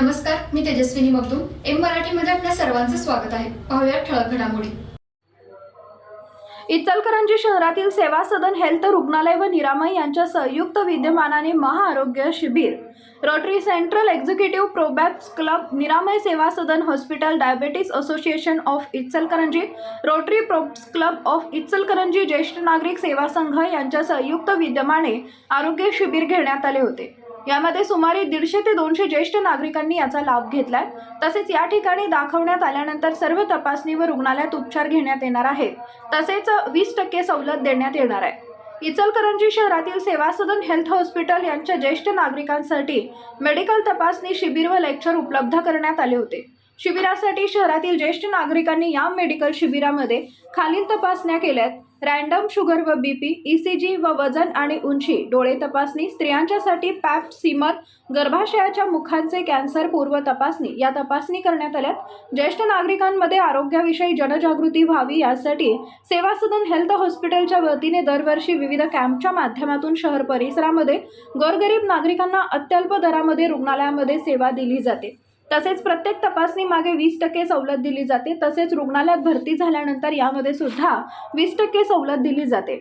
नमस्कार मी तेजस्विनी मगदूम. एम मराठीमध्ये आपल्या सर्वांचं स्वागत आहे. पाहूया ठळक घडामोडी. इचलकरंजी शहरातील सेवा सदन हेल्थ रुग्णालय व निरामय यांच्या संयुक्त विद्यमानाने महाआरोग्य शिबिर. Rotary central executive प्रोबॅप्स club Niramay Seva Sadan hospital diabetes association of Ichalkaranji rotary probus club of Ichalkaranji ज्येष्ठ नागरिक सेवा संघ यांच्या संयुक्त विद्यमाने आरोग्य शिबिर घेण्यात आले होते. यामध्ये सुमारे दीडशे ते दोनशे ज्येष्ठ नागरिकांनी याचा लाभ घेतलाय. तसेच या ठिकाणी दाखवण्यात आल्यानंतर सर्व तपासणी व रुग्णालयात उपचार घेण्यात येणार आहेत. तसेच वीस टक्के सवलत देण्यात येणार आहे. इचलकरंजी शहरातील सेवा सदन हेल्थ हॉस्पिटल यांच्या ज्येष्ठ नागरिकांसाठी मेडिकल तपासणी शिबिर व लेक्चर उपलब्ध करण्यात आले होते. शिबिरासाठी शहरातील ज्येष्ठ नागरिकांनी या मेडिकल शिबिरामध्ये खालील तपासण्या केल्यात. रँडम शुगर व बीपी ईसीजी व वजन आणि उंची डोळे तपासणी स्त्रियांच्यासाठी पॅप सीमर गर्भाशयाच्या मुखांचे कॅन्सर पूर्व तपासणी या तपासणी करण्यात आल्यात. ज्येष्ठ नागरिकांमध्ये आरोग्याविषयी जनजागृती व्हावी यासाठी सेवा सदन हेल्थ हॉस्पिटलच्या वतीने दरवर्षी विविध कॅम्पच्या माध्यमातून शहर परिसरामध्ये गोरगरीब नागरिकांना अत्यल्प दरामध्ये रुग्णालयामध्ये सेवा दिली जाते. तसेच प्रत्येक तपासणी मागे वीस टक्के सवलत दिली जाते. तसेच रुग्णालयात भरती झाल्यानंतर यामध्ये सुद्धा वीस टक्के सवलत दिली जाते.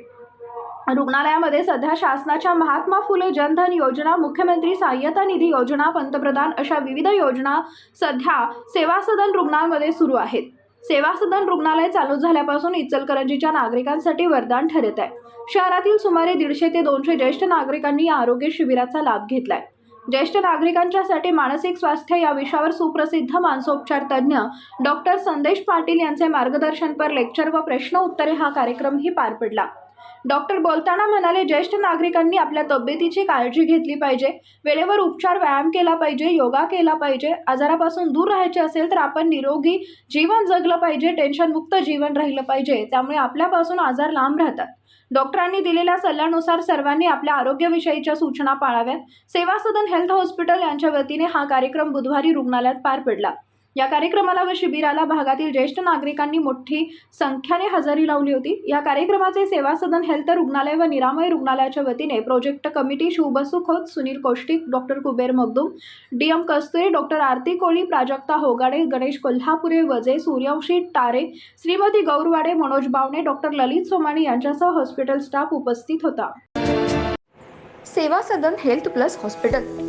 रुग्णालयामध्ये सध्या शासनाच्या महात्मा फुले जनधन योजना मुख्यमंत्री सहाय्यता निधी योजना पंतप्रधान अशा विविध योजना सध्या सेवा सदन रुग्णालयामध्ये सुरू आहेत. सेवा सदन रुग्णालय चालू झाल्यापासून इचलकरंजीच्या नागरिकांसाठी वरदान ठरत आहे. शहरातील सुमारे दीडशे ते दोनशे ज्येष्ठ नागरिकांनी या आरोग्य शिबिराचा लाभ घेतलाय. ज्येष्ठ नागरिकांच्यासाठी मानसिक स्वास्थ्य या विषयावर सुप्रसिद्ध मानसोपचार तज्ज्ञ डॉक्टर संदेश पाटील यांचे मार्गदर्शनपर लेक्चर व प्रश्न उत्तरे हा कार्यक्रमही पार पडला. डॉक्टर बोलताना म्हणाले ज्येष्ठ नागरिकांनी आपल्या तब्येतीची काळजी घेतली पाहिजे. वेळेवर उपचार व्यायाम केला पाहिजे योगा केला पाहिजे. आजारापासून दूर राहायचे असेल तर आपण निरोगी जीवन जगलं पाहिजे टेन्शनमुक्त जीवन राहिलं पाहिजे. त्यामुळे आपल्यापासून आजार लांब राहतात. डॉक्टरांनी दिलेल्या सल्ल्यानुसार सर्वांनी आपल्या आरोग्याविषयीच्या सूचना पाळाव्यात. सेवा सदन हेल्थ हॉस्पिटल यांच्या वतीने हा कार्यक्रम बुधवारी रुग्णालयात पार पडला. या कार्यक्रमाला व शिबिराला भागातील ज्येष्ठ नागरिकांनी मोठी संख्याने हजेरी लावली होती. या कार्यक्रमाचे सेवा सदन हेल्थ रुग्णालय व निरामय रुग्णालयाच्या वतीने project committee शुभसू Khot Sunil Kaushtik doctor Kuber Magdum D. M. Kasture doctor Aarti Koli Prajakta Hogade Ganesh Kolhapure वजे सूर्यवंशी टारे श्रीमती गौरवाडे मनोज बावणे डॉक्टर ललित सोमाणी यांच्यासह हॉस्पिटल स्टाफ उपस्थित होता. Seva Sadan health plus hospital.